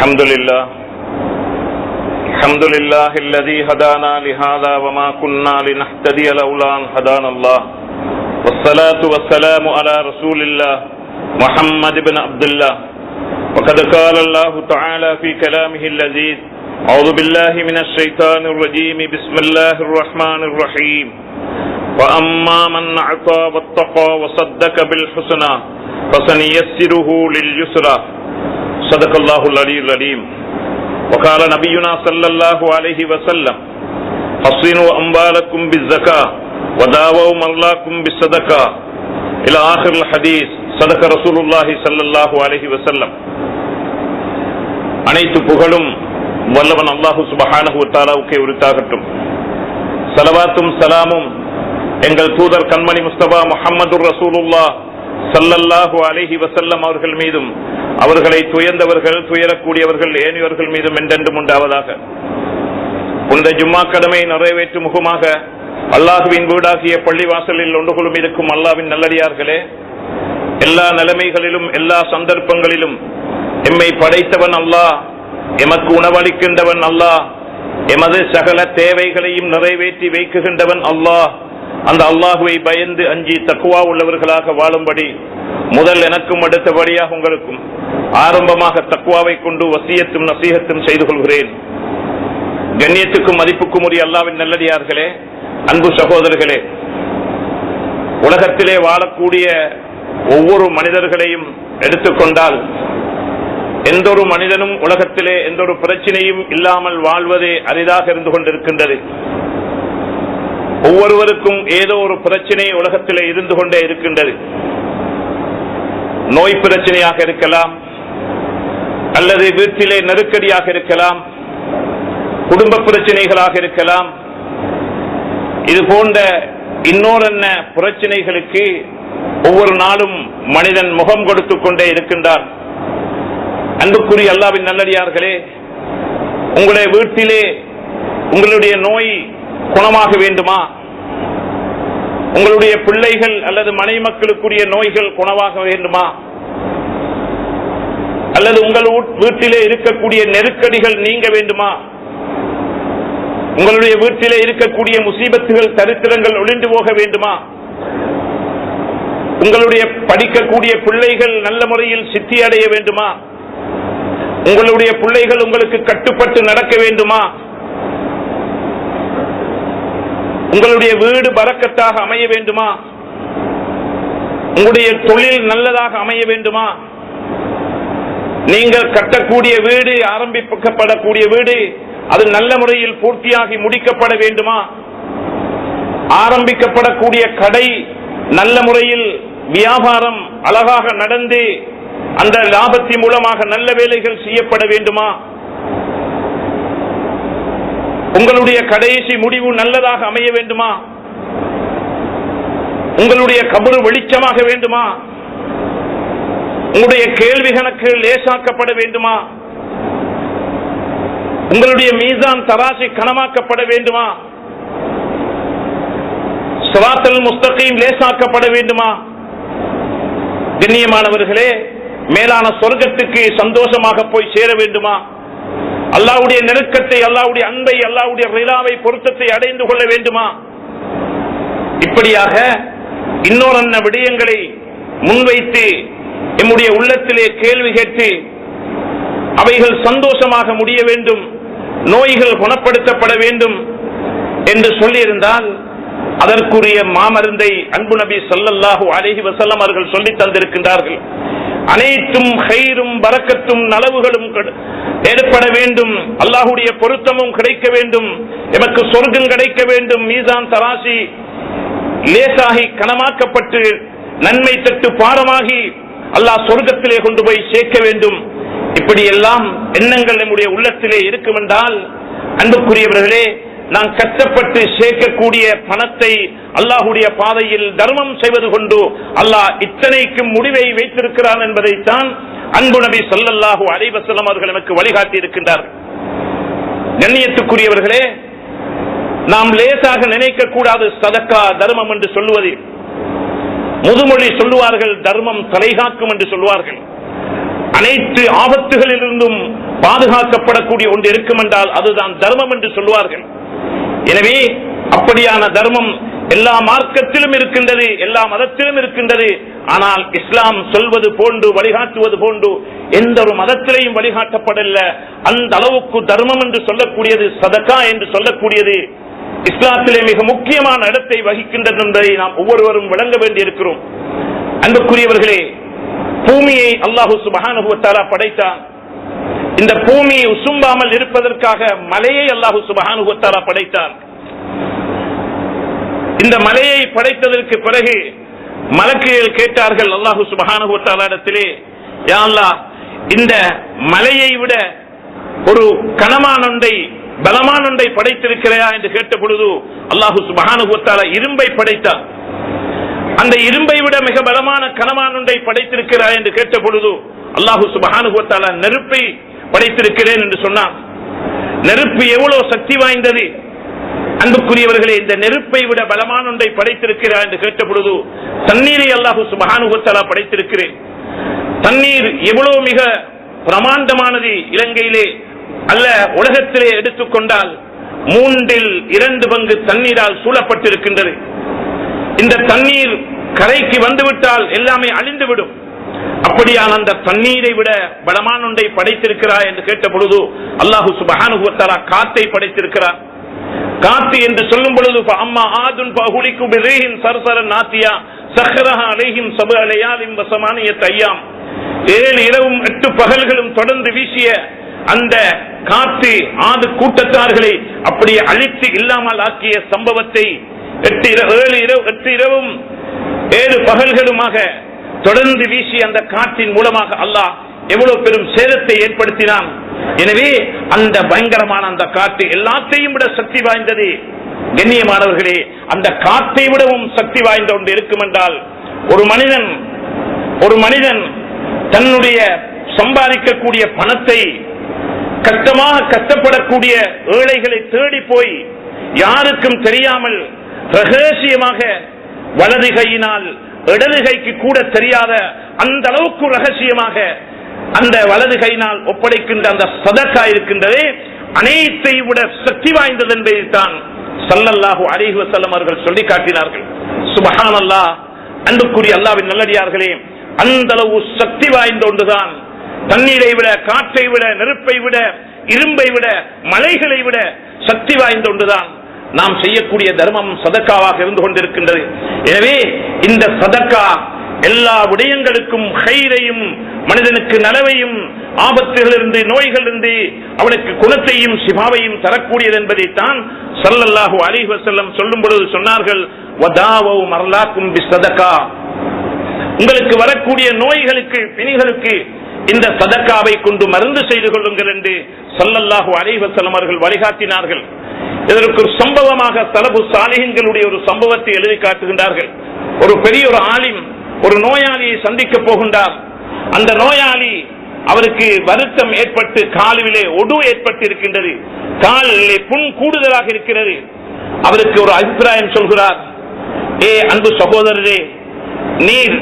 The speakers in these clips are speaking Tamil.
الحمد لله. الحمد لله الذي هدانا لهذا وما كنا لنهتدي لولا أن هدانا الله. والصلاة والسلام على رسول الله محمد بن عبد الله. وقد قال الله تعالى في كلامه اللذيذ أعوذ بالله من الشيطان الرجيم. بسم الله الرحمن الرحيم. وأما من أعطى واتقى وصدق بالحسنى فسنيسره لليسرى. صدق الله العلي العليم وقال نبينا صلى الله عليه وسلم حصنوا أموالكم بالزكاة وداووا مولاكم بالصدقة إلى آخر الحديث صدق رسول الله صلى الله عليه وسلم அனைத்து புகழும் வல்லவன் அல்லாஹு சுபஹானஹு தாலாவுக்கே உரித்தாகட்டும் சலவாத்தும் சலாமும் எங்கள் தூதர் கண்மணி முஸ்தபா முஹம்மது ரசூலுல்லா சல்லல்லாஹு அலைஹி வசல்லம் அவர்கள் மீதும் அவர்களை துயர்ந்தவர்கள் துயரக்கூடியவர்கள் ஏனியவர்கள் மீது என்றென்றும் உண்டாவதாக. புனித ஜும்மா கடமை நிறைவேற்றும் முகமாக அல்லாஹுவின் வீடாகிய பள்ளிவாசலில் ஒன்று கொள்ளும் இருக்கும் அல்லாவின் நல்லடியார்களே எல்லா நிலைமைகளிலும் எல்லா சந்தர்ப்பங்களிலும் எம்மை படைத்தவன் அல்லாஹ் எமக்கு உணவளிக்கின்றவன் அல்லாஹ் எமது சகல தேவைகளையும் நிறைவேற்றி வைக்குகின்றவன் அல்லாஹ் அந்த அல்லாஹுவை பயந்து அஞ்சி தக்குவா உள்ளவர்களாக வாழும்படி முதல் எனக்கும் அடுத்தபடியாக உங்களுக்கும் ஆரம்பமாக தக்குவாவை கொண்டு வசியத்தும் நசீகத்தும் செய்து கொள்கிறேன். கண்ணியத்துக்கும் மதிப்புக்கும் உரிய அல்லாவின் நல்லடியார்களே அன்பு சகோதரர்களே உலகத்திலே வாழக்கூடிய ஒவ்வொரு மனிதர்களையும் எடுத்துக்கொண்டால் எந்த ஒரு மனிதனும் உலகத்திலே எந்த ஒரு பிரச்சனையும் இல்லாமல் வாழ்வதே அரிதாக இருந்து கொண்டிருக்கின்றது. ஒவ்வொருவருக்கும் ஏதோ ஒரு பிரச்சனை உலகத்திலே இருந்து கொண்டே இருக்கின்றது. நோய் பிரச்சனையாக இருக்கலாம் அல்லது வீட்டிலே நெருக்கடியாக இருக்கலாம் குடும்ப பிரச்சனைகளாக இருக்கலாம். இது போன்ற இன்னொரு பிரச்சனைகளுக்கு ஒவ்வொரு நாளும் மனிதன் முகம் கொடுத்துக் கொண்டே இருக்கின்றான். அன்புக்குரிய அல்லாவின் நல்லடியார்களே உங்களுடைய வீட்டிலே உங்களுடைய நோய் குணமாக வேண்டுமா? உங்களுடைய பிள்ளைகள் அல்லது மனை மக்களுக்குரிய நோய்கள் குணமாக வேண்டுமா? அல்லது உங்கள் வீட்டிலே இருக்கக்கூடிய நெருக்கடிகள் நீங்க வேண்டுமா? உங்களுடைய வீட்டிலே இருக்கக்கூடிய முசீபத்துகள் தரித்திரங்கள் ஒளிந்து போக வேண்டுமா? உங்களுடைய படிக்கக்கூடிய பிள்ளைகள் நல்ல முறையில் சித்தி அடைய வேண்டுமா? உங்களுடைய பிள்ளைகள் உங்களுக்கு கட்டுப்பட்டு நடக்க வேண்டுமா? உங்களுடைய வீடு பறக்கத்தாக அமைய வேண்டுமா? உங்களுடைய தொழில் நல்லதாக அமைய வேண்டுமா? நீங்கள் கட்டக்கூடிய வீடு ஆரம்பிக்கப்படக்கூடிய வீடு அது நல்ல முறையில் பூர்த்தியாகி முடிக்கப்பட வேண்டுமா? ஆரம்பிக்கப்படக்கூடிய கடை நல்ல முறையில் வியாபாரம் அழகாக நடந்து அந்த லாபத்தின் மூலமாக நல்ல வேலைகள் செய்யப்பட வேண்டுமா? உங்களுடைய கடைசி முடிவு நல்லதாக அமைய வேண்டுமா? உங்களுடைய கபரு வெளிச்சமாக வேண்டுமா? உங்களுடைய கேள்வி கணக்கு லேசாக்கப்பட வேண்டுமா? உங்களுடைய மீசான் தராசி கனமாக்கப்பட வேண்டுமா? சுவாத்தல் முஸ்தகையும் லேசாக்கப்பட வேண்டுமா? கண்ணியமானவர்களே மேலான சொர்க்கத்துக்கு சந்தோஷமாக போய் சேர வேண்டுமா? அல்லாவுடைய நெருக்கத்தை அல்லாவுடைய அன்பை அல்லாவுடைய ரிலாவை பொருத்தத்தை அடைந்து கொள்ள வேண்டுமா? இப்படியாக இன்னொரு விடயங்களை முன்வைத்து எம்முடைய உள்ளத்திலே கேள்வி கேட்டு அவைகள் சந்தோஷமாக முடிய வேண்டும் நோய்கள் குணப்படுத்தப்பட வேண்டும் என்று சொல்லியிருந்தால் அதற்குரிய மாமருந்தை அன்பு நபி சொல்லல்லாஹு அழகி வசல்லம் அவர்கள் சொல்லி தந்திருக்கின்றார்கள். அனைத்தும் ஹைரும் பறக்கத்தும் நலவுகளும் ஏற்பட வேண்டும். அல்லாஹுடைய பொருத்தமும் கிடைக்க வேண்டும். எமக்கு சொர்க்கம் கிடைக்க வேண்டும். மீதான் தராசி லேசாகி கனமாக்கப்பட்டு நன்மை தட்டு பாரமாகி அல்லாஹ் சொர்க்கத்திலே கொண்டு போய் சேர்க்க வேண்டும். இப்படி எல்லாம் எண்ணங்கள் நம்முடைய உள்ளத்திலே இருக்கும் என்றால் அன்புக்குரியவர்களே நான் கஷ்டப்பட்டு சேர்க்கக்கூடிய பணத்தை அல்லாஹுடைய பாதையில் தர்மம் செய்வது கொண்டு அல்லாஹ் இத்தனைக்கும் முடிவை வைத்திருக்கிறான் என்பதைத்தான் அன்பு நபி சொல்லல்லாஹு அலைவசலம் அவர்கள் எனக்கு வழிகாட்டி இருக்கின்றார் கண்ணியத்துக்குரியவர்களே நாம் லேசாக நினைக்க கூடாது சதக்கா தர்மம் என்று சொல்லுவது. முதுமொழி சொல்லுவார்கள் தர்மம் தலைகாக்கும் என்று சொல்லுவார்கள். அனைத்து ஆபத்துகளிலிருந்தும் பாதுகாக்கப்படக்கூடிய ஒன்று இருக்கும் என்றால் அதுதான் தர்மம் என்று சொல்லுவார்கள். எனவே அப்படியான தர்மம் எல்லா மார்க்கத்திலும் இருக்கின்றது எல்லா மதத்திலும் இருக்கின்றது. ஆனால் இஸ்லாம் சொல்வது போன்று வழிகாட்டுவது போன்று எந்த ஒரு மதத்திலையும் வழிகாட்டப்படல. அந்த அளவுக்கு தர்மம் என்று சொல்லக்கூடியது சதக்கா என்று சொல்லக்கூடியது இஸ்லாத்திலே மிக முக்கியமான இடத்தை வகிக்கின்றது என்பதை நாம் ஒவ்வொருவரும் விளங்க வேண்டியிருக்கிறோம். அன்புக்குரியவர்களே பூமியை அல்லாஹு சுபஹானுவத்தாலா படைத்தான். இந்த பூமி உசும்பாமல் இருப்பதற்காக மலையை அல்லாஹு சுபஹானுவத்தாலா படைத்தார். இந்த மலையை படைத்ததற்கு பிறகு மலக்குகள் கேட்டார்கள் அல்லாஹு சுபஹானுவத்தாலா இடத்திலே யா இந்த மலையை விட ஒரு கனமான ஒன்றை பலமான ஒன்றை படைத்திருக்கிறாயா? என்று கேட்ட பொழுது அல்லாஹு சுபஹானுவத்தாலா இரும்பை படைத்தார். அந்த இரும்பை விட மிக பலமான கனமான ஒன்றை படைத்திருக்கிறாய் என்று கேட்ட பொழுது அல்லாஹு சுபஹானுவத்தாலா நெருப்பை படைத்திருக்கிறேன் என்று சொன்னான். நெருப்பு எவ்வளவு சக்தி வாய்ந்தது? அன்புக்குரியவர்களே இந்த நெருப்பை விட பலமான ஒன்றை படைத்திருக்கிறார் என்று கேட்ட பொழுது தண்ணீரை அல்லாஹு மகானுகத்தலா படைத்திருக்கிறேன். தண்ணீர் எவ்வளவு மிக பிரமாண்டமானது இலங்கையிலே அல்ல உலகத்திலே எடுத்துக்கொண்டால் மூன்றில் இரண்டு பங்கு தண்ணீரால் சூழப்பட்டிருக்கின்றது. இந்த தண்ணீர் கரைக்கு வந்துவிட்டால் எல்லாமே அழிந்துவிடும். அப்படியான அந்த தண்ணீரை விட பலமான ஒன்றை படைத்திருக்கிறார் என்று கேட்ட பொழுது அல்லாஹு சுபஹானுவத்தாலா காத்தை படைத்திருக்கிறார். காத்து என்று சொல்லும் பொழுது அம்மா ஆதுன் பகுலிக்கு பிரேஹின் சரசர நாத்தியா சஹரஹா அலைஹிம் சபு அலையாலிம் வசமானிய தையாம் ஏழு இரவும் எட்டு பகல்களும் தொடர்ந்து வீசிய அந்த காத்து ஆது கூட்டத்தார்களை அப்படியே அழித்து இல்லாமல் ஆக்கிய சம்பவத்தை எட்டு இர- ஏழு இரவு எட்டு இரவும் ஏழு பகல்களுமாக தொடர்ந்து வீசி அந்த காற்றின் மூலமாக அல்லாஹ் எவ்வளவு பெரும் சேதத்தை ஏற்படுத்தினான். எனவே அந்த பயங்கரமான அந்த காற்று எல்லாத்தையும் விட சக்தி வாய்ந்தது. கண்ணியமானவர்களே அந்த காற்றை விடவும் சக்தி வாய்ந்த ஒன்று இருக்கும் என்றால் ஒரு மனிதன் ஒரு மனிதன் தன்னுடைய சம்பாதிக்கக்கூடிய பணத்தை கஷ்டமாக கஷ்டப்படக்கூடிய ஏழைகளை தேடி போய் யாருக்கும் தெரியாமல் ரகசியமாக வலது கையினால் இடதுகைக்கு கூட தெரியாத அந்த அளவுக்கு ரகசியமாக அந்த வலது கையினால் ஒப்படைக்கின்ற அந்த சதக்கா இருக்கின்றதே அனைத்தை விட சக்தி வாய்ந்தது என்பதைத்தான் சல்லல்லாஹு அலைஹி செல்லம் அவர்கள் சொல்லி காட்டினார்கள். சுபஹானல்லாஹ் அன்புக்குரிய அல்லாவின் நல்லடியார்களே அந்த அளவு சக்தி வாய்ந்த ஒன்றுதான். தண்ணீரை விட காற்றை விட நெருப்பை விட இரும்பை விட மலைகளை விட சக்தி வாய்ந்த ஒன்றுதான். நாம் செய்யக்கூடிய தர்மம் சதக்காவாக இருந்து கொண்டிருக்கின்றது. எனவே இந்த சதக்கா எல்லா விடயங்களுக்கும் ஹைரையும் மனிதனுக்கு நலவையும் ஆபத்துகளிலிருந்து நோய்களிலிருந்து அவனுக்கு குணத்தையும் சிபாவையும் தரக்கூடியது என்பதைத்தான் சல்லல்லாஹு அலைஹி வஸல்லம் சொல்லும் பொழுது சொன்னார்கள் மரலாக்கும் சதக்கா. உங்களுக்கு வரக்கூடிய நோய்களுக்கு பிணிகளுக்கு இந்த சதக்காவை கொண்டு மருந்து செய்து கொள்ளுங்கள் என்று சல்லல்லாஹு அலைஹி அவர்கள் வழிகாட்டினார்கள். இதற்கு ஒரு சம்பவமாக தலபு சாலிகங்களுடைய ஒரு சம்பவத்தை எழுதி காட்டுகின்றார்கள். ஒரு பெரிய ஒரு ஆலிம் ஒரு நோயாளியை சந்திக்க போகின்றார். அந்த நோயாளி அவருக்கு வருத்தம் ஏற்பட்டு காலிலே ஒடு ஏற்பட்டு இருக்கின்றது காலிலே புண் கூடுதலாக இருக்கிறது. அவருக்கு ஒரு அபிப்பிராயம் சொல்கிறார் ஏ அன்பு சகோதரரே நீர்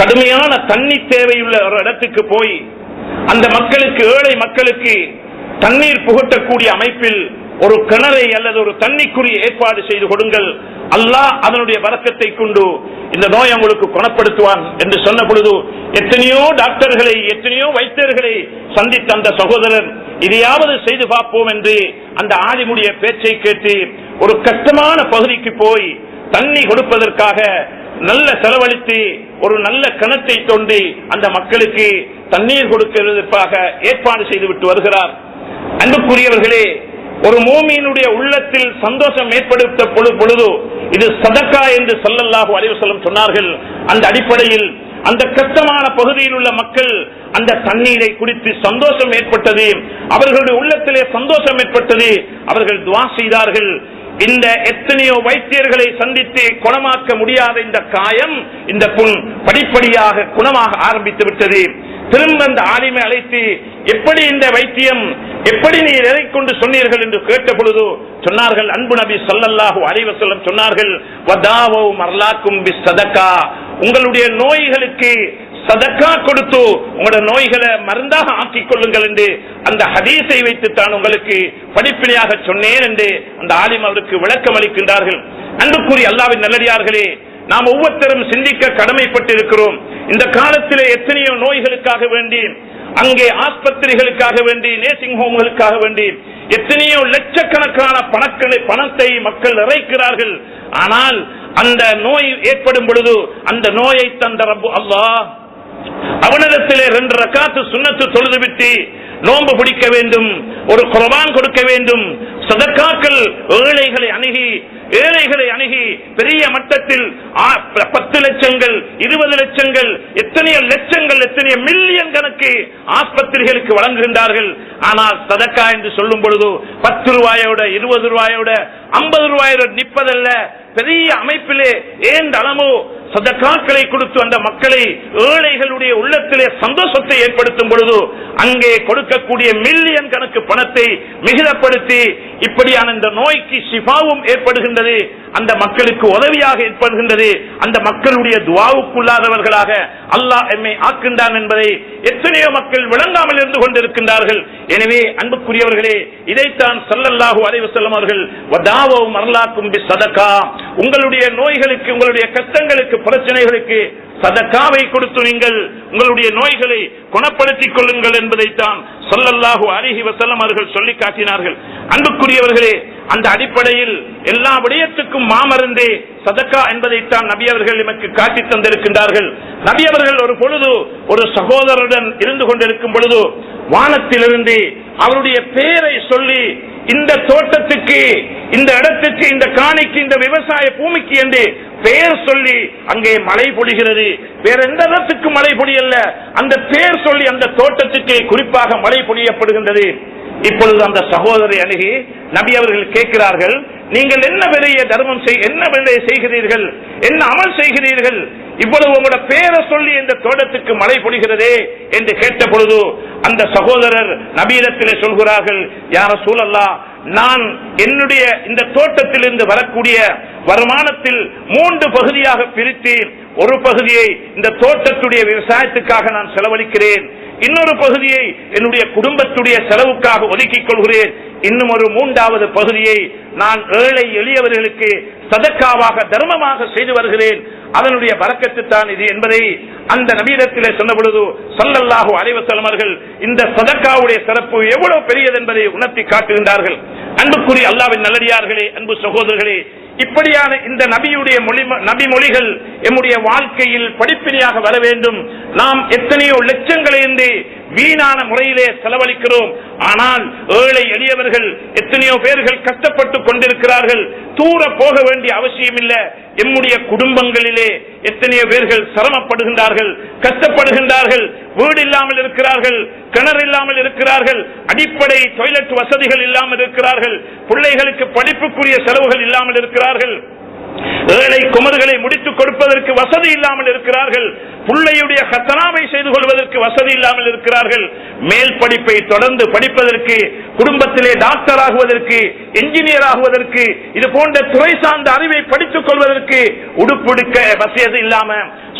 கடுமையான தண்ணி தேவையுள்ள ஒரு இடத்துக்கு போய் அந்த மக்களுக்கு ஏழை மக்களுக்கு தண்ணீர் புகட்டக்கூடிய அமைப்பில் ஒரு கிணறை அல்லது ஒரு தண்ணிக்குரிய ஏற்பாடு செய்து கொடுங்கள். அல்லாஹ் அதனுடைய வழக்கத்தை கொண்டு இந்த நோய் உங்களுக்கு குணப்படுத்துவான் என்று சொன்ன பொழுது எத்தனையோ டாக்டர்களை எத்தனையோ வைத்தியர்களை சந்தித்த அந்த சகோதரர் இதையாவது செய்து பார்ப்போம் என்று அந்த ஆலிமுடைய பேச்சை கேட்டு ஒரு கஷ்டமான பகுதிக்கு போய் தண்ணி கொடுப்பதற்காக நல்ல செலவழித்து ஒரு நல்ல கணத்தை தோண்டி அந்த மக்களுக்கு தண்ணீர் கொடுக்கிறதுக்காக ஏற்பாடு செய்துவிட்டு வருகிறார். அன்புக்குரியவர்களே ஒரு மூமியினுடைய உள்ளத்தில் சந்தோஷம் ஏற்படுத்த பொழு- பொழுது இது சதக்கா என்று சல்லல்லாஹு அலைஹி வஸல்லம் சொன்னார்கள். அந்த அடிப்படையில் அந்த கஷ்டமான பகுதியில் உள்ள மக்கள் அந்த தண்ணீரை குடித்து சந்தோஷம் ஏற்பட்டது. அவர்களுடைய உள்ளத்திலே சந்தோஷம் ஏற்பட்டது. அவர்கள் துவா செய்தார்கள். இந்த எத்தனையோ வைத்தியர்களை சந்தித்து குணமாக்க முடியாத இந்த காயம் இந்த புண் படிப்படியாக குணமாக ஆரம்பித்து விட்டது. திரும்ப அந்த ஆலிமை அழைத்து எப்படி இந்த வைத்தியம் எப்படி நீர் எதை கொண்டு சொன்னீர்கள் என்று கேட்ட பொழுது சொன்னார்கள் அன்பு நபி ஸல்லல்லாஹு அலைஹி சொன்னார்கள் வதாவோ மர்லாக்கும் பி சதக்கா உங்களுடைய நோய்களுக்கு சதக்கா கொடுத்து உங்களோட நோய்களை மருந்தாக ஆக்கிக் கொள்ளுங்கள் என்று அந்த ஹதீஸை வைத்து தான் உங்களுக்கு படிப்பினையாக சொன்னேன் என்று அந்த ஆலிம் அவருக்கு விளக்கம் அளிக்கின்றார்கள். அன்புக்குரிய அல்லாவின் நல்லடியார்களே நாம் ஒவ்வொருத்தரும் சிந்திக்க கடமைப்பட்டிருக்கிறோம். இந்த காலத்திலே எத்தனையோ நோய்களுக்காக வேண்டி அங்கே ஆஸ்பத்திரிகளுக்காக வேண்டி நேசிங் ஹோம்களுக்காக வேண்டி எத்தனையோ லட்சக்கணக்கான பணக்களை பணத்தை மக்கள் இறைக்கிறார்கள். ஆனால் அந்த நோய் ஏற்படும் பொழுது அந்த நோயை தந்த ரப்பு அல்லாஹ் அவனிடத்திலே ரெண்டு ரக்காத்து சுண்ணத்து தொழுது விட்டு நோன்பு பிடிக்க வேண்டும் ஒரு குர்பான் கொடுக்க வேண்டும் சதக்காக்கள் ஏழைகளை அணுகி ஏழைகளை அணுகி பெரிய மட்டத்தில் பத்து லட்சங்கள் இருபது லட்சங்கள் எத்தனையோ லட்சங்கள் எத்தனையோ மில்லியன் கணக்கு ஆஸ்பத்திரிகளுக்கு வழங்குகின்றார்கள் ஆனால் சதக்கா என்று சொல்லும் பொழுது பத்து ரூபாயோட இருபது ரூபாயோட ஐம்பது ரூபாயோட நிற்பதல்ல. பெரிய அமைப்பிலே ஏன் அளமோ சதக்காக்களை கொடுத்து அந்த மக்களை ஏழைகளுடைய உள்ளத்திலே சந்தோஷத்தை ஏற்படுத்தும் பொழுது அங்கே கொடுக்கக்கூடிய மில்லியன் கணக்கு பணத்தை மிகுதப்படுத்தி இப்படியான இந்த நோய்க்கு சிபாவும் ஏற்படுகின்றது அந்த மக்களுக்கு உதவியாக ஏற்படுகின்றது அந்த மக்களுடைய துவாவுக்குள்ளாதவர்களாக அல்லாஹ் எம்மை ஆக்கின்றான் என்பதை எத்தனையோ மக்கள் விளங்காமல் இருந்து கொண்டிருக்கின்றார்கள். எனவே அன்புக்குரியவர்களே இதைத்தான் சல்லல்லாஹு அறிவு செல்லும் அவர்கள் வதாவும் அருளாக்கும் உங்களுடைய நோய்களுக்கு உங்களுடைய கஷ்டங்களுக்கு பிரச்சனைகளுக்கு சதக்காவை கொடுத்து நீங்கள் உங்களுடைய நோய்களை குணப்படுத்திக் கொள்ளுங்கள் என்பதைத்தான் சொல்லல்லாஹு அருகி வசல்லம் அவர்கள் சொல்லி காட்டினார்கள். அன்புக்குரியவர்களே அந்த அடிப்படையில் எல்லா விடயத்துக்கும் மாமருந்தே சதக்கா என்பதைத்தான் நபி அவர்கள் எமக்கு காட்டி தந்திருக்கின்றார்கள். நபி அவர்கள் ஒரு பொழுது ஒரு சகோதரருடன் இருந்து கொண்டிருக்கும் பொழுது வானத்திலிருந்து அவருடைய பெயரை சொல்லி இந்த தோட்டத்துக்கு இந்த இடத்துக்கு இந்த காணிக்கு இந்த விவசாய பூமிக்கு என்று பெயர் சொல்லி அங்கே மழை பொழிகிறது. வேற எந்த இடத்துக்கு மழை பொழியல்ல. அந்த பெயர் சொல்லி அந்த தோட்டத்துக்கு குறிப்பாக மழை பொழியப்படுகின்றது. இப்பொழுது அந்த சகோதரி அணுகி நபி அவர்கள் கேட்கிறார்கள் நீங்கள் என்ன பெரிய தர்மம் செய் என்ன வேலையை செய்கிறீர்கள்? என்ன அமல் செய்கிறீர்கள்? இவ்வளவு உங்களோட பேரை சொல்லி இந்த தோட்டத்துக்கு மழை பொழிகிறதே என்று கேட்ட பொழுது அந்த சகோதரர் நபீரத்திலே சொல்கிறார்கள் யார சூழல்லா நான் என்னுடைய இந்த தோட்டத்திலிருந்து வரக்கூடிய வருமானத்தில் மூன்று பகுதியாக பிரித்து ஒரு பகுதியை இந்த தோட்டத்துடைய விவசாயத்துக்காக நான் செலவழிக்கிறேன். இன்னொரு பகுதியை என்னுடைய குடும்பத்துடைய செலவுக்காக ஒதுக்கிக் கொள்கிறேன். இன்னும் ஒரு மூன்றாவது பகுதியை நான் ஏழை எளியவர்களுக்கு சதக்காவாக தர்மமாக செய்து வருகிறேன். அதனுடைய பறக்கத்து தான் இது என்பதை அந்த நபீரத்திலே சொன்ன பொழுது சல்லல்லாஹு அலைவசலமர்கள் இந்த சதக்காவுடைய சிறப்பு எவ்வளவு பெரியது என்பதை உணர்த்தி காட்டுகின்றார்கள். அன்புக்குரிய அல்லாவின் நல்லடியார்களே அன்பு சகோதரர்களே இப்படியான இந்த நபியுடைய மொழி நபி மொழிகள் எம்முடைய வாழ்க்கையில் படிப்பினையாக வர வேண்டும். நாம் எத்தனையோ லட்சங்களை வீணான முறையிலே செலவழிக்கிறோம். ஆனால் ஏழை எளியவர்கள் எத்தனையோ பேர்கள் கஷ்டப்பட்டு கொண்டிருக்கிறார்கள். தூர போக வேண்டிய அவசியம் இல்லை எம்முடைய குடும்பங்களிலே எத்தனையோ பேர்கள் சிரமப்படுகின்றார்கள் கஷ்டப்படுகின்றார்கள். வீடு இல்லாமல் இருக்கிறார்கள் கிணறு இல்லாமல் இருக்கிறார்கள் அடிப்படை டொய்லெட் வசதிகள் இல்லாமல் இருக்கிறார்கள் பிள்ளைகளுக்கு படிப்புக்குரிய செலவுகள் இல்லாமல் இருக்கிறார்கள் ஏழை குமர்களை முடித்துக் கொடுப்பதற்கு வசதி இல்லாமல் இருக்கிறார்கள் பிள்ளையுடைய கத்தனாமை செய்து கொள்வதற்கு வசதி இல்லாமல் இருக்கிறார்கள் மேல் படிப்பை தொடர்ந்து படிப்பதற்கு குடும்பத்திலே டாக்டர் ஆகுவதற்கு என்ஜினியர் ஆகுவதற்கு இது போன்ற துறை சார்ந்த அறிவை படித்துக் கொள்வதற்கு உடுப்புடுக்க வசதி இல்லாம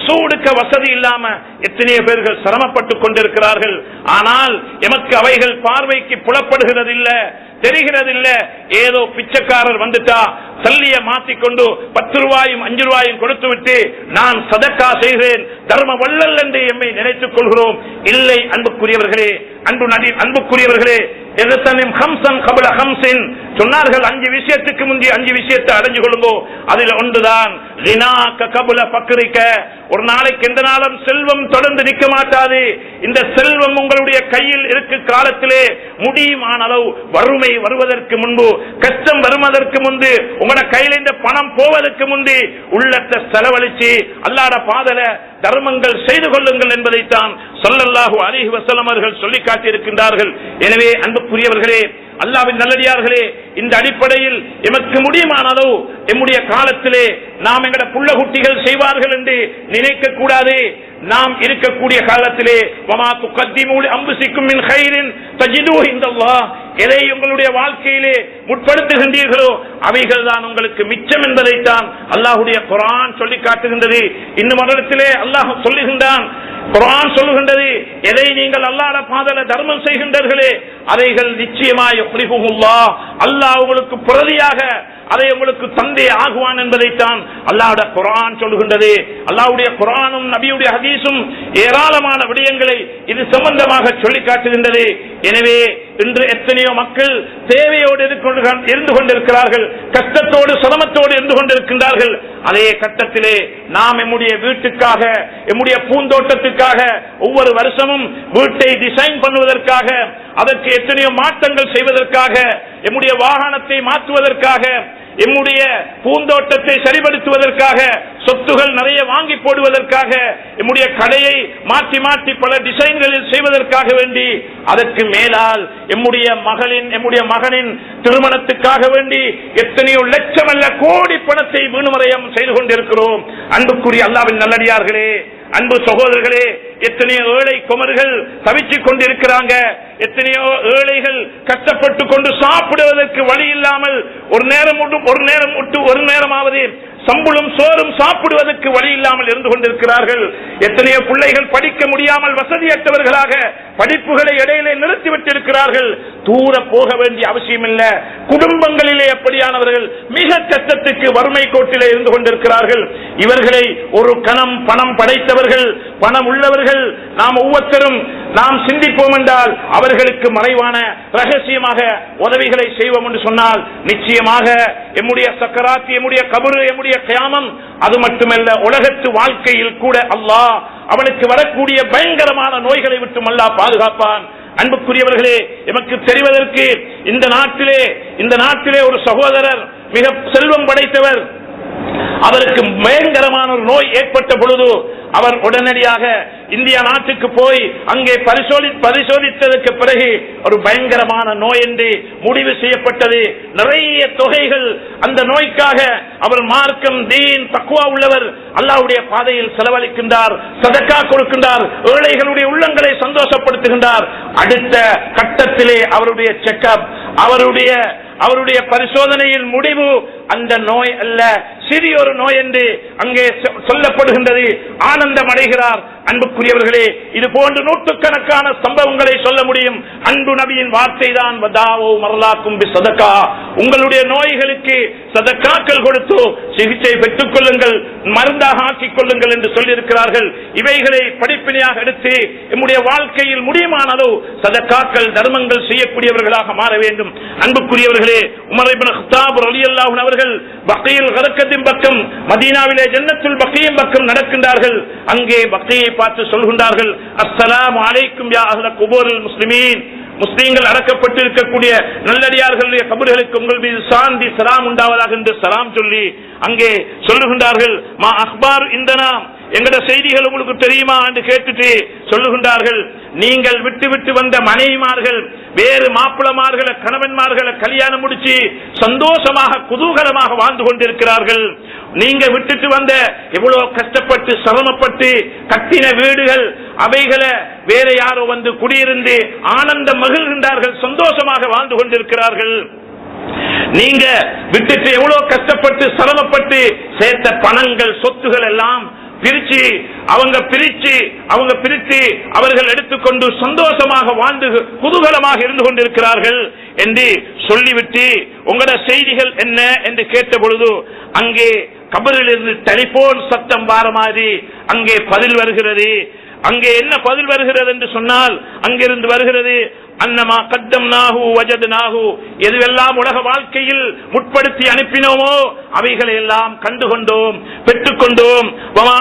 சூடுக்க வசதி இல்லாம எத்தனையோ பேர்கள் சிரமப்பட்டுக் கொண்டிருக்கிறார்கள். ஆனால் எமக்கு அவைகள் பார்வைக்கு புலப்படுகிறது இல்லை தெரிகிறது இல்ல ஏதோ பிச்சைக்காரர் வந்துட்டா சல்லிய மாத்திக்கொண்டு பத்து ரூபாயும் அஞ்சு ரூபாயும் கொடுத்து விட்டு நான் சதக்கா செய்கிறேன் தர்ம வள்ளல் என்று எம்மை நினைத்துக் கொள்கிறோம். இல்லை அன்புக்குரியவர்களே அன்பு நடி அன்புக்குரியவர்களே சொன்னார்கள் அஞ்சு விஷயத்துக்கு முந்தி அஞ்சு விஷயத்தை அடைஞ்சு கொள்ளுங்கோ. அதில் ஒன்றுதான் ரினாக்க கபுல ஒரு நாளைக்கு எந்த நாளும் செல்வம் தொடர்ந்து நிற்க மாட்டாது. இந்த செல்வம் உங்களுடைய கையில் இருக்கு காலத்திலே முடியுமான அளவு வறுமை வருவதற்கு முன்பு கஷ்டம் வருவதற்கு முன்பு உங்களோட கையில இந்த பணம் போவதற்கு முன்பு உள்ளத்தை செலவழிச்சு அல்லாட பாதல தர்மங்கள் செய்து கொள்ளுங்கள் என்பதைத்தான் சொல்லல்லாஹு அலிஹி வசலம் அவர்கள் சொல்லி காட்டியிருக்கின்றார்கள். எனவே அன்புக்குரியவர்களே அல்லாவின் நல்லடியார்களே இந்த அடிப்படையில் எமக்கு முடியுமான அளவு எம்முடைய காலத்திலே நாம் எங்கட புள்ள குட்டிகள் செய்வார்கள் என்று நினைக்க கூடாது நாம் இருக்கக்கூடிய காலத்திலே வமா துக்கத்திமூலி அம்புசிக்கும் மின் ஹைரின் தஜிது எதை உங்களுடைய வாழ்க்கையிலே முற்படுத்துகின்றீர்களோ அவைகள் தான் உங்களுக்கு மிச்சம் என்பதைத்தான் அல்லாஹுடைய குரான் சொல்லி காட்டுகின்றது. இன்னும் மரணத்திலே அல்லாஹ் சொல்லுகின்றான். குரான் சொல்லுகின்றது எதை நீங்கள் அல்லாத பாதல தர்மம் செய்கின்றீர்களே அதைகள் நிச்சயமாய் அல்லாஹ் உங்களுக்கு பிரதியாக அதை உங்களுக்கு தந்தே ஆகுவான் என்பதைத்தான் அல்லாஹ்வுட குரான் சொல்லுகின்றது. அல்லாவுடைய குரானும் நபியுடைய ஹதீஸும் ஏராளமான விடயங்களை இது சம்பந்தமாக சொல்லி காட்டுகின்றது. எனவே இன்று எத்தனையோ மக்கள் தேவையோடு இருந்து கொண்டிருக்கிறார்கள் கஷ்டத்தோடு சிரமத்தோடு இருந்து கொண்டிருக்கின்றார்கள். அதே கட்டத்திலே நாம் எம்முடைய வீட்டுக்காக எம்முடைய பூந்தோட்டத்துக்காக ஒவ்வொரு வருஷமும் வீட்டை டிசைன் பண்ணுவதற்காக அதற்கு எத்தனையோ மாற்றங்கள் செய்வதற்காக எம்முடைய வாகனத்தை மாற்றுவதற்காக எம்முடைய பூந்தோட்டத்தை சரிபடுத்துவதற்காக சொத்துகள் நிறைய வாங்கி போடுவதற்காக எம்முடைய கடையை மாற்றி மாற்றி பல டிசைன்களில் செய்வதற்காக வேண்டி அதற்கு மேலால் எம்முடைய மகளின் எம்முடைய மகனின் திருமணத்துக்காக வேண்டி எத்தனையோ லட்சம் அல்ல கோடி பணத்தை வீணுமறையம் செய்து கொண்டிருக்கிறோம். அன்புக்குரிய அல்லாவின் நல்லடியார்களே அன்பு சகோதரர்களே எத்தனையோ ஏழை குமர்கள் தவிச்சுக் கொண்டிருக்கிறாங்க. எத்தனையோ ஏழைகள் கஷ்டப்பட்டு கொண்டு சாப்பிடுவதற்கு வழி இல்லாமல் ஒரு நேரம் ஒரு நேரம் விட்டு ஒரு நேரமாவது சம்பளம் சோறும் சாப்பிடுவதற்கு வழி இல்லாமல் இருந்து கொண்டிருக்கிறார்கள். எத்தனையோ பிள்ளைகள் படிக்க முடியாமல் வசதியற்றவர்களாக படிப்புகளை இடையிலே நிறுத்திவிட்டிருக்கிறார்கள். தூர போக வேண்டிய அவசியம் இல்ல குடும்பங்களிலே எப்படியானவர்கள் மிக கஷ்டத்துக்கு வறுமை கோட்டிலே இருந்து கொண்டிருக்கிறார்கள். இவர்களை ஒரு கணம் பணம் படைத்தவர்கள் பணம் உள்ளவர்கள். நாம் ஒவ்வொருத்தரும் நாம் சிந்திப்போம் என்றால் அவர்களுக்கு மறைவான ரகசியமாக உதவிகளை செய்வோம் என்று சொன்னால் நிச்சயமாக எம்முடைய சக்கராத்தி எம்முடைய கபரு எம்முடைய கியாமம் அது மட்டுமல்ல உலகத்து வாழ்க்கையில் கூட அல்லாஹ் அவனுக்கு வரக்கூடிய பயங்கரமான நோய்களை விட்டும் அல்லாஹ் பாதுகாப்பான். அன்புக்குரியவர்களே எமக்கு தெரிவதற்கு இந்த நாட்டிலே இந்த நாட்டிலே ஒரு சகோதரர் மிக செல்வம் படைத்தவர் அவருக்கு பயங்கரமான ஒரு நோய் ஏற்பட்ட பொழுது அவர் உடனடியாக இந்தியா நாட்டுக்கு போய் அங்கே பரிசோதி பரிசோதித்ததற்கு பிறகு ஒரு பயங்கரமான நோய் என்று முடிவு செய்யப்பட்டது. நிறைய தொகைகள் அந்த நோய்க்காக அவர் மார்க்கம் தீன் தக்குவா உள்ளவர் அல்லாவுடைய பாதையில் செலவழிக்கின்றார் சதக்கா கொடுக்கின்றார் ஏழைகளுடைய உள்ளங்களை சந்தோஷப்படுத்துகின்றார். அடுத்த கட்டத்திலே அவருடைய செக்கப் அவருடைய அவருடைய பரிசோதனையில் முடிவு அந்த நோய் அல்ல. சிறிய ஒரு நோய் என்று அங்கே சொல்லப்படுகின்றது. ஆனந்தம் அடைகிறார் அன்புக்குரியவர்களே இது போன்று நூற்றுக்கணக்கான சம்பவங்களை சொல்ல முடியும். அன்பு நபியின் வார்த்தை தான் வதாவோ மரலாக்கும் சதக்கா. உங்களுடைய நோய்களுக்கு சதக்காக்கள் கொடுத்து சிகிச்சை பெற்றுக் கொள்ளுங்கள் மருந்தாக ஆக்கிக் கொள்ளுங்கள் என்று சொல்லியிருக்கிறார்கள். இவைகளை படிப்பினையாக எடுத்து நம்முடைய வாழ்க்கையில் முடியுமானதோ சதக்காக்கள் தர்மங்கள் செய்யக்கூடியவர்களாக மாற வேண்டும். அன்புக்குரியவர்களே உமர் அவர்கள் பக்கையில் பக்கம் மதீனாவிலே ஜன்னத்துல் பக்கையும் பக்கம் நடக்கின்றார்கள். அங்கே பக்கையை பார்த்து சொல்கின்றார்கள் அஸ்லாம் அலைக்கும் யா அஹ்ல முஸ்லிமீன். முஸ்லீம்கள் அடக்கப்பட்டிருக்கக்கூடிய நல்லடியார்களுடைய கபர்களுக்கு உங்கள் மீது சாந்தி சலாம் உண்டாவதாக என்று சலாம் சொல்லி அங்கே சொல்லுகின்றார்கள் மா அக்பார் இந்த நாம் எங்கட செய்திகள் உங்களுக்கு தெரியுமா என்று கேட்டுட்டு சொல்லுகின்றார்கள். நீங்கள் விட்டு விட்டு வந்த மனைவிமார்கள் வேறு மாப்பிளமார்களை கணவன்மார்களை கல்யாணம் முடிச்சு சந்தோஷமாக குதூகலமாக வாழ்ந்து கொண்டிருக்கிறார்கள். நீங்க விட்டுட்டு வந்த எவ்வளவு கஷ்டப்பட்டு சிரமப்பட்டு கட்டின வீடுகள் அவைகளை வேற யாரோ வந்து குடியிருந்து ஆனந்தம் மகிழ்கின்றார்கள் சந்தோஷமாக வாழ்ந்து கொண்டிருக்கிறார்கள். நீங்க விட்டுட்டு எவ்வளவு கஷ்டப்பட்டு சிரமப்பட்டு சேர்த்த பணங்கள் சொத்துகள் எல்லாம் பிரிச்சு அவங்க பிரிச்சு அவங்க பிரித்து அவர்கள் எடுத்துக்கொண்டு சந்தோஷமாக வாழ்ந்து குதூகலமாக இருந்து கொண்டிருக்கிறார்கள் என்று சொல்லிவிட்டு உங்களோட செய்திகள் என்ன என்று கேட்ட பொழுது அங்கே கபரிலிருந்து டெலிபோன் சத்தம் வார மாதிரி அங்கே பதில் வருகிறது. அங்கே என்ன பதில் வருகிறது என்று சொன்னால் அங்கிருந்து வருகிறது. அன்னமா கட்டம் நாகு வஜது நாகு எதுவெல்லாம் உலக வாழ்க்கையில் முற்படுத்தி அனுப்பினோமோ அவைகளை எல்லாம் கண்டுகொண்டோம் பெற்றுக்கொண்டோம். வமா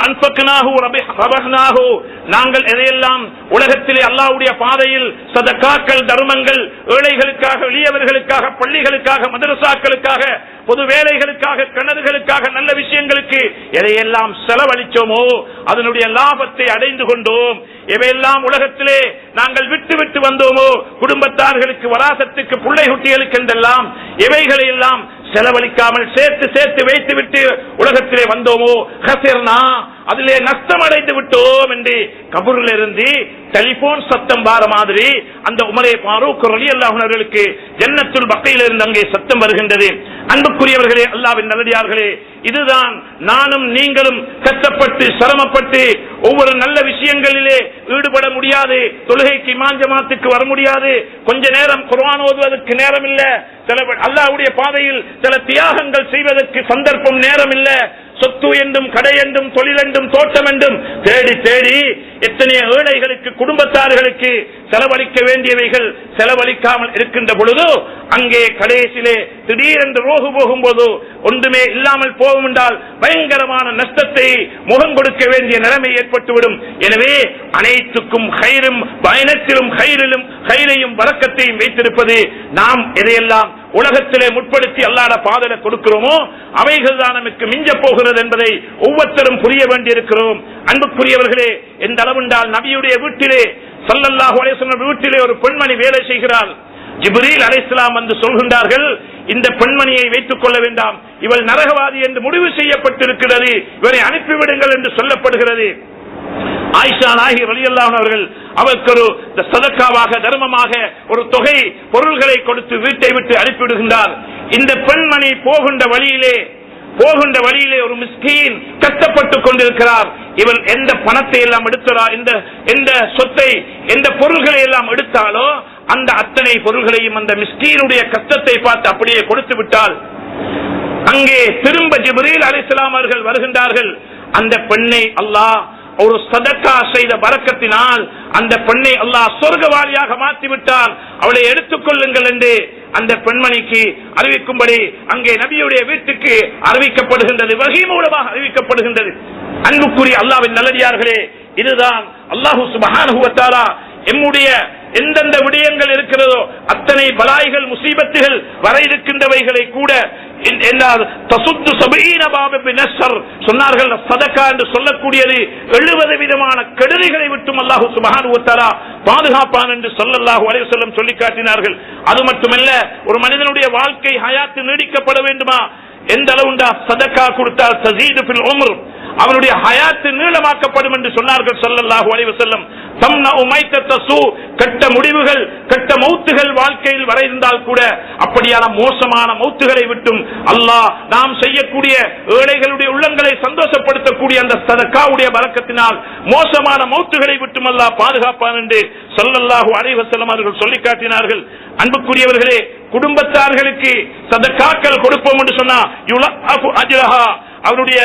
நாங்கள் எதையெல்லாம் உலகத்திலே அல்லாவுடைய பாதையில் சதக்காக்கள் தர்மங்கள் ஏழைகளுக்காக எளியவர்களுக்காக பள்ளிகளுக்காக மதரசாக்களுக்காக பொது வேலைகளுக்காக கிணறுகளுக்காக நல்ல விஷயங்களுக்கு எதையெல்லாம் செலவழிச்சோமோ அதனுடைய லாபத்தை அடைந்து கொண்டோம். எவையெல்லாம் உலகத்திலே நாங்கள் விட்டு விட்டு வந்தோமோ? குடும்பத்தார்களுக்கு வராசத்துக்கு பிள்ளை குட்டிகளுக்கு என்றெல்லாம் எவைகளை எல்லாம் செலவழிக்காமல் சேர்த்து சேர்த்து வைத்து விட்டு உலகத்திலே வந்தோமோ? ஹசிர்னா அதிலே நஷ்டம் அடைந்து விட்டோம் என்று கபூரில் இருந்து டெலிபோன் சத்தம் வார மாதிரி அந்த உமரே பாரூக் ரலி அல்லாஹர்களுக்கு ஜன்னத்துள் பக்கையில் இருந்து அங்கே சத்தம் வருகின்றது. அன்புக்குரியவர்களே அல்லாவின் நல்லடியார்களே இதுதான் நானும் நீங்களும் கஷ்டப்பட்டு சிரமப்பட்டு ஒவ்வொரு நல்ல விஷயங்களிலே ஈடுபட முடியாது. தொழுகைக்கு மாஞ்சமாத்துக்கு வர முடியாது. கொஞ்ச நேரம் குர்ஆன் ஓதுவதற்கு நேரம் இல்ல சில அல்லாஹ்வுடைய பாதையில் சில தியாகங்கள் செய்வதற்கு சந்தர்ப்பம் நேரம் இல்ல சொத்து என்றும் கடை என்றும் தொழில் என்றும் தோட்டம் என்றும் தேடி தேடி எத்தனை ஏழைகளுக்கு குடும்பத்தார்களுக்கு செலவழிக்க வேண்டியவைகள் செலவழிக்காமல் இருக்கின்ற பொழுது அங்கே கடைசியிலே திடீரென்று ரோகு போகும்போது ஒன்றுமே இல்லாமல் போகும் என்றால் பயங்கரமான நஷ்டத்தை முகம் கொடுக்க வேண்டிய நிலைமை ஏற்பட்டுவிடும். எனவே அனைத்துக்கும் கயிறும் பயணத்திலும் கயிறிலும் கயிறையும் வழக்கத்தையும் வைத்திருப்பது நாம் எதையெல்லாம் உலகத்திலே முற்படுத்தி அல்லாட பாதல கொடுக்கிறோமோ அவைகள் தான் நமக்கு மிஞ்ச போகிறது என்பதை ஒவ்வொருத்தரும் புரிய வேண்டியிருக்கிறோம். அன்புக்குரியவர்களே எந்த அளவுண்டால் நபியுடைய வீட்டிலே சல்லல்லாஹு வீட்டிலே ஒரு பெண்மணி வேலை செய்கிறாள். ஜிப்ரீல் அலைஹிஸ்ஸலாம் வந்து சொல்கின்றார்கள் இந்த பெண்மணியை வைத்துக் கொள்ள வேண்டாம். இவள் நரகவாதி என்று முடிவு செய்யப்பட்டிருக்கிறது. இவரை அனுப்பிவிடுங்கள் என்று சொல்லப்படுகிறது. ஆயிஷா நாயகி ரலியல்லாஹு அவர்கள் அவருக்கு ஒரு சதக்காவாக தர்மமாக ஒரு தொகை பொருள்களை கொடுத்து வீட்டை விட்டு அனுப்பிவிடுகின்றார். இந்த பெண்மணி போகின்ற வழியிலே போகின்ற வழியிலே ஒரு மிஸ்கீன் கஷ்டப்பட்டுக் கொண்டிருக்கிறார். இவன் எந்த பணத்தை எல்லாம் எடுத்தரா எந்த எந்த சொத்தை எந்த பொருள்களை எல்லாம் எடுத்தாலோ அந்த அத்தனை பொருள்களையும் அந்த மிஸ்கீனுடைய கஷ்டத்தை பார்த்து அப்படியே கொடுத்து விட்டால் அங்கே திரும்ப ஜிப்ரீல் அலிஸ்லாமர்கள் வருகின்றார்கள். அந்த பெண்ணை அல்லாஹ் ஒரு சதக்கா செய்த பறக்கத்தினால் அந்த பெண்ணை அல்லாஹ் சொர்க்கவாளியாக மாற்றிவிட்டான். அவளை எடுத்துக்கொள்ளுங்கள் என்று அந்த பெண்மணிக்கு அறிவிக்கும்படி அங்கே நபியுடைய வீட்டுக்கு அறிவிக்கப்படுகின்றது வகை மூலமாக அறிவிக்கப்படுகின்றது. அன்புக்குரிய அல்லாவின் நல்லடியார்களே இதுதான் அல்லாஹு சுபஹானுவத்தாரா எம்முடைய எந்தெந்த விடயங்கள் இருக்கிறதோ அத்தனை பலாய்கள் முசீபத்துகள் வர இருக்கின்றவைகளை கூட இந்த- சொன்னார்கள் சதக்கா என்று சொல்லக்கூடியது எழுபது விதமான கெடுதிகளை விட்டும் அல்லாஹு சுபஹானு பாதுகாப்பான் என்று சொல்லல்லாஹு அலைய சொல்லம் சொல்லி காட்டினார்கள். அது மட்டுமல்ல ஒரு மனிதனுடைய வாழ்க்கை ஹயாத்து நீடிக்கப்பட வேண்டுமா? எந்த அளவுண்டா சதக்கா கொடுத்தால் தசீது அவனுடைய ஹயாத்து நீளமாக்கப்படும் என்று சொன்னார்கள் சொல்லல்லாஹு அலைவசல்லம் தம்ன உமைத்த தசு கட்ட முடிவுகள் கட்ட மௌத்துகள் வாழ்க்கையில் வர இருந்தால் கூட அப்படியான மோசமான மௌத்துகளை விட்டும் அல்லாஹ் நாம் செய்யக்கூடிய ஏழைகளுடைய உள்ளங்களை சந்தோஷப்படுத்தக்கூடிய அந்த சதக்காவுடைய வழக்கத்தினால் மோசமான மௌத்துகளை விட்டும் அல்லாஹ் பாதுகாப்பான் என்று சொல்லல்லாஹு அலைவசலம் அவர்கள் சொல்லி காட்டினார்கள். அன்புக்குரியவர்களே குடும்பத்தார்களுக்கு சதக்காக்கள் கொடுப்போம் என்று சொன்னா அவருடைய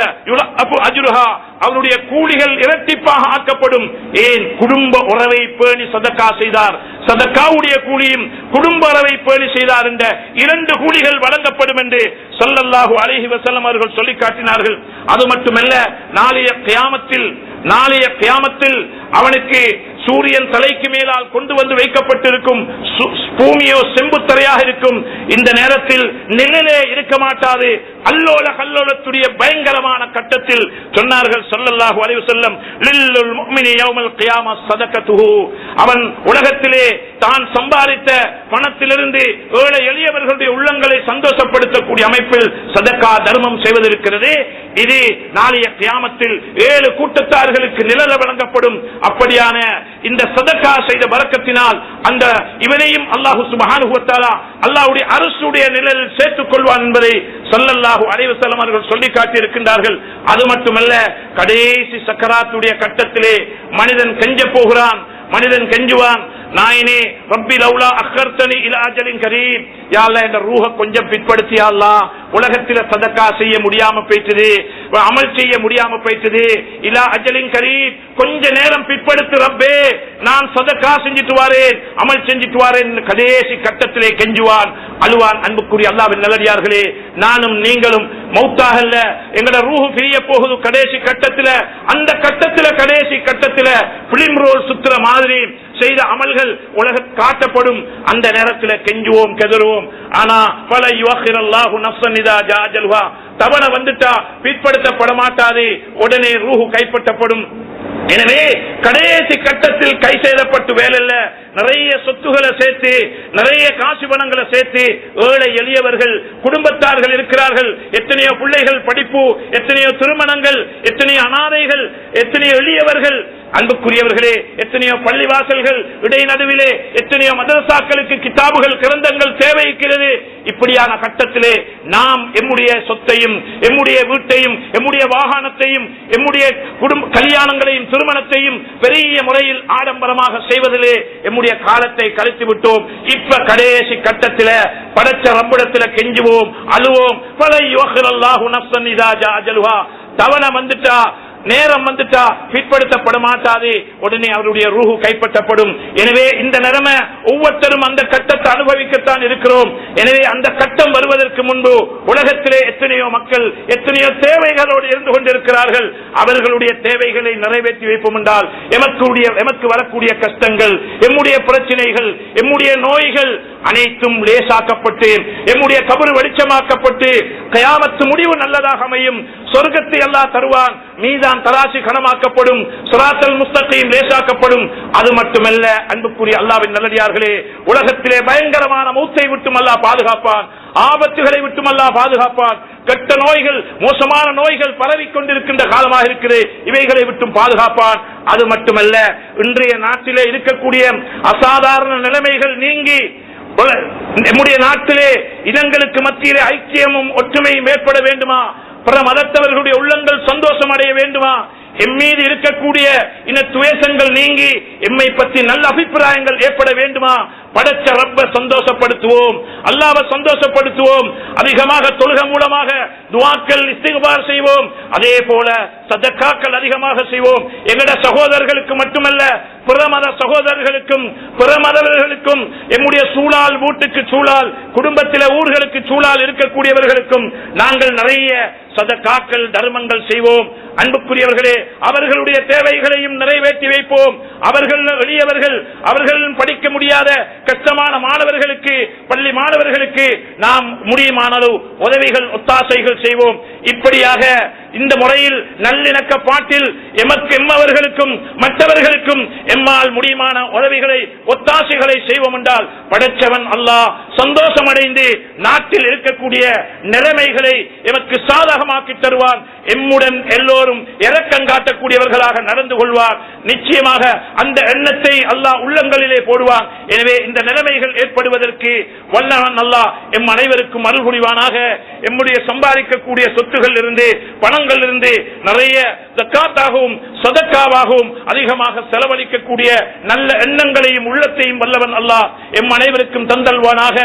அவருடைய கூலிகள் இரட்டிப்பாக ஆக்கப்படும். ஏன்? குடும்ப உறவை பேணி சதக்கா செய்தார். சதக்காவுடைய கூலியும் குடும்ப உறவை பேணி செய்தார் என்ற இரண்டு கூலிகள் வழங்கப்படும் என்று சொல்லல்லாஹு அலைஹி வஸல்லம் அவர்கள் சொல்லி காட்டினார்கள். அது மட்டுமல்ல நாளைய கியாமத்தில் நாளைய கியாமத்தில் அவனுக்கு சூரியன் தலைக்கு மேலால் கொண்டு வந்து வைக்கப்பட்டிருக்கும் சு- பூமியோ செம்புத்தரையாக இருக்கும். இந்த நேரத்தில் நிழலே இருக்க மாட்டாது. அல்லோல கல்லோலத்துடைய பயங்கரமான கட்டத்தில் சொன்னார்கள் சொல்லல்லாஹு அலைவு செல்லம் அவன் உலகத்திலே தான் சம்பாதித்த பணத்திலிருந்து ஏழை எளியவர்களுடைய உள்ளங்களை சந்தோஷப்படுத்தக்கூடிய அமைப்பில் சதக்கா தர்மம் செய்வதிருக்கிறது. இது நாளைய கியாமத்தில் ஏழு கூட்டத்தார்களுக்கு நிழல வழங்கப்படும். அப்படியான இந்த சதக்கா செய்த வழக்கத்தினால் அந்த இவனையும் அல்லாஹு சுபஹானுஹு அல்லாவுடைய அரசுடைய நிழலில் சேர்த்துக் கொள்வான் என்பதை ஸல்லல்லாஹு அலைஹி வஸல்லம் அவர்கள் சொல்லி காட்டியிருக்கின்றார்கள். அது மட்டுமல்ல கடைசி சக்கராத்துடைய கட்டத்திலே மனிதன் கெஞ்ச போகிறான் மனிதன் கெஞ்சுவான். நாயினே ரப்பி லவ்லா அக்கர்த்தனி இலாஜலின் கரீம். யா என்ற இந்த ரூஹ கொஞ்சம் பிற்படுத்தியாலாம் உலகத்தில சதக்கா செய்ய முடியாம போயிட்டது அமல் செய்ய முடியாம போயிட்டது. இலா அஜலின் கரீம் கொஞ்ச நேரம் பிற்படுத்து ரப்பே நான் சதக்கா செஞ்சுட்டு வாரேன் அமல் செஞ்சுட்டு வாரேன் கடைசி கட்டத்திலே கெஞ்சுவான் அழுவான் அன்புக்குரிய அல்லாவின் நல்லடியார்களே. நானும் நீங்களும் மௌத்தாகல்ல எங்கட ரூஹு பிரிய போகுது கடைசி கட்டத்தில. அந்த கட்டத்தில் கடைசி கட்டத்தில் பிலிம் ரோல் சுத்துற மாதிரி செய்த அமல்கள் உலக காட்டப்படும். அந்த நேரத்தில் கெஞ்சுவோம் கெதறுவோம். ஆனா பல யுவஹிரல்லாஹு நப்சன்னிதா ஜாஜல்வா தவணை வந்துட்டா பிற்படுத்தப்பட மாட்டாது உடனே ரூஹு கைப்பற்றப்படும். எனவே கடைசி கட்டத்தில் கை செய்தப்பட்டு வேலையில நிறைய சொத்துக்களை சேர்த்து நிறைய காசு பணங்களை சேர்த்து ஏழை எளியவர்கள் குடும்பத்தார்கள் இருக்கிறார்கள். எத்தனையோ பிள்ளைகள் படிப்பு எத்தனையோ திருமணங்கள் எத்தனையோ அனாதைகள் எத்தனையோ எளியவர்கள் அன்புக்குரியவர்களே எத்தனையோ பள்ளிவாசல்கள் இடைநடுவிலே எத்தனையோ மதரசாக்களுக்கு கிதாபுகள் கிரந்தங்கள் தேவைக்கிறது இப்படியான கட்டத்திலே நாம் எம்முடைய சொத்தையும் எம்முடைய வீட்டையும் எம்முடைய வாகனத்தையும் எம்முடைய குடும்ப கல்யாணங்களையும் திருமணத்தையும் பெரிய முறையில் ஆடம்பரமாக செய்வதிலே எம்முடைய காலத்தை கழித்து விட்டோம் இப்ப கடைசி கட்டத்தில படைச்ச ரப்பிடத்தில கெஞ்சுவோம் அழுவோம். பல யோகரல்லாஹு நஃப்சன் இதா ஜா தவணை வந்துட்டா நேரம் வந்துட்டா பிற்படுத்தப்பட மாட்டாது உடனே அவருடைய ரூஹு கைப்பற்றப்படும். எனவே இந்த நிலைமை ஒவ்வொருத்தரும் அந்த கட்டத்தை அனுபவிக்கத்தான் இருக்கிறோம். எனவே அந்த கட்டம் வருவதற்கு முன்பு உலகத்திலே எத்தனையோ மக்கள் எத்தனையோ தேவைகளோடு இருந்து கொண்டிருக்கிறார்கள். அவர்களுடைய தேவைகளை நிறைவேற்றி வைப்போம் என்றால் எமக்குடைய எமக்கு வரக்கூடிய கஷ்டங்கள் எம்முடைய பிரச்சனைகள் எம்முடைய நோய்கள் அனைத்தும் லேசாக்கப்பட்டு எம்முடைய கபரு வெளிச்சமாக்கப்பட்டு கயாமத்து முடிவு நல்லதாக அமையும். சொர்க்கத்தை அல்லாஹ் தருவான். மீதான் தராசி கனமாக்கப்படும். சுராத்தல் முஸ்தகையும் லேசாக்கப்படும். அது மட்டுமல்ல அன்புக்குரிய அல்லாவின் நல்லடியார்களே உலகத்திலே பயங்கரமான மூத்தை விட்டும் அல்லா பாதுகாப்பான். ஆபத்துகளை விட்டும் அல்லா பாதுகாப்பான். கெட்ட நோய்கள் மோசமான நோய்கள் பரவிக் கொண்டிருக்கின்ற காலமாக இருக்கிறது. இவைகளை விட்டும் பாதுகாப்பான். அது மட்டுமல்ல இன்றைய நாட்டிலே இருக்கக்கூடிய அசாதாரண நிலைமைகள் நீங்கி நம்முடைய நாட்டிலே இனங்களுக்கு மத்தியிலே ஐக்கியமும் ஒற்றுமையும் ஏற்பட வேண்டுமா? பிற மதத்தவர்களுடைய உள்ளங்கள் சந்தோஷம் அடைய வேண்டுமா? எம் மீது இருக்கக்கூடிய இன துவேஷங்கள் நீங்கி எம்மை பற்றி நல்ல அபிப்பிராயங்கள் ஏற்பட வேண்டுமா? படைச்ச ரப்ப சந்தோஷப்படுத்துவோம். அல்லாவை சந்தோஷப்படுத்துவோம். அதிகமாக தொழுக மூலமாக துவாக்கள் இஸ்திகுபார் செய்வோம். அதே போல சதக்காக்கள் அதிகமாக செய்வோம். எங்கட சகோதரர்களுக்கு மட்டுமல்ல பிற மத சகோதரர்களுக்கும் பிற மதவர்களுக்கும் எம்முடைய சூழால் வீட்டுக்கு சூழால் குடும்பத்தில ஊர்களுக்கு சூழால் இருக்கக்கூடியவர்களுக்கும் நாங்கள் நிறைய சதக்காக்கள் தர்மங்கள் செய்வோம். அன்புக்குரியவர்களே அவர்களுடைய தேவைகளையும் நிறைவேற்றி வைப்போம். அவர்கள் எளியவர்கள் அவர்கள் படிக்க முடியாத கஷ்டமான மாணவர்களுக்கு பள்ளி மாணவர்களுக்கு நாம் முடியுமான உதவிகள் ஒத்தாசைகள் செய்வோம். இப்படியாக இந்த முறையில் நல்லிணக்க பாட்டில் எமக்கு எம்மவர்களுக்கும் மற்றவர்களுக்கும் எம்மால் முடியுமான உதவிகளை ஒத்தாசைகளை செய்வோம் என்றால் படைச்சவன் அல்லாஹ். சந்தோஷம் அடைந்து நாட்டில் இருக்கக்கூடிய நிலைமைகளை எமக்கு சாதகமாக்கி தருவான். எம்முடன் எல்லோரும் அனைவரும் இரக்கம் காட்டக்கூடியவர்களாக நடந்து கொள்வார். நிச்சயமாக அந்த எண்ணத்தை அல்லாஹ் உள்ளங்களிலே போடுவான். எனவே இந்த நிலைமைகள் ஏற்படுவதற்கு வல்லவன் அல்லாஹ் எம் அனைவருக்கும் அருள் எம்முடைய சம்பாதிக்கக்கூடிய சொத்துகள் இருந்து பணங்கள் இருந்து நிறைய தக்காத்தாகவும் சதக்காவாகவும் அதிகமாக செலவழிக்கக்கூடிய நல்ல எண்ணங்களையும் உள்ளத்தையும் வல்லவன் அல்லாஹ் எம் அனைவருக்கும் தந்தல்வானாக.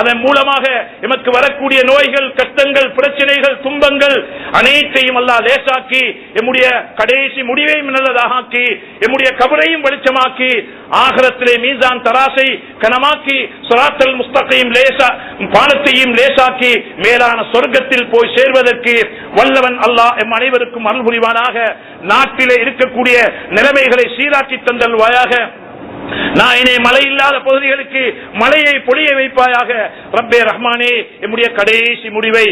அதன் மூலமாக எமக்கு வரக்கூடிய நோய்கள் கஷ்டங்கள் பிரச்சனைகள் துன்பங்கள் அனைத்தையும் அல்லா லேசாக்கி எம்முடைய கடைசி முடிவையும் நல்லதாக ஆக்கி எம்முடைய கபரையும் வெளிச்சமாக்கி ஆகரத்திலே மீசான் தராசை கனமாக்கி சுராத்தல் முஸ்தகையும் லேசா பாலத்தையும் லேசாக்கி மேலான சொர்க்கத்தில் போய் சேர்வதற்கு வல்லவன் அல்லாஹ் எம் அனைவருக்கும் அருள் புரிவானாக. நாட்டிலே இருக்கக்கூடிய நிலைமைகளை சீராக்கி தந்தல்வாயாக நாயனே மழை இல்லாத பகுதிகளுக்கு மழையை பொழிய வைப்பாயாக. ரப்பே ரஹ்மானே என்னுடைய கடைசி முடிவை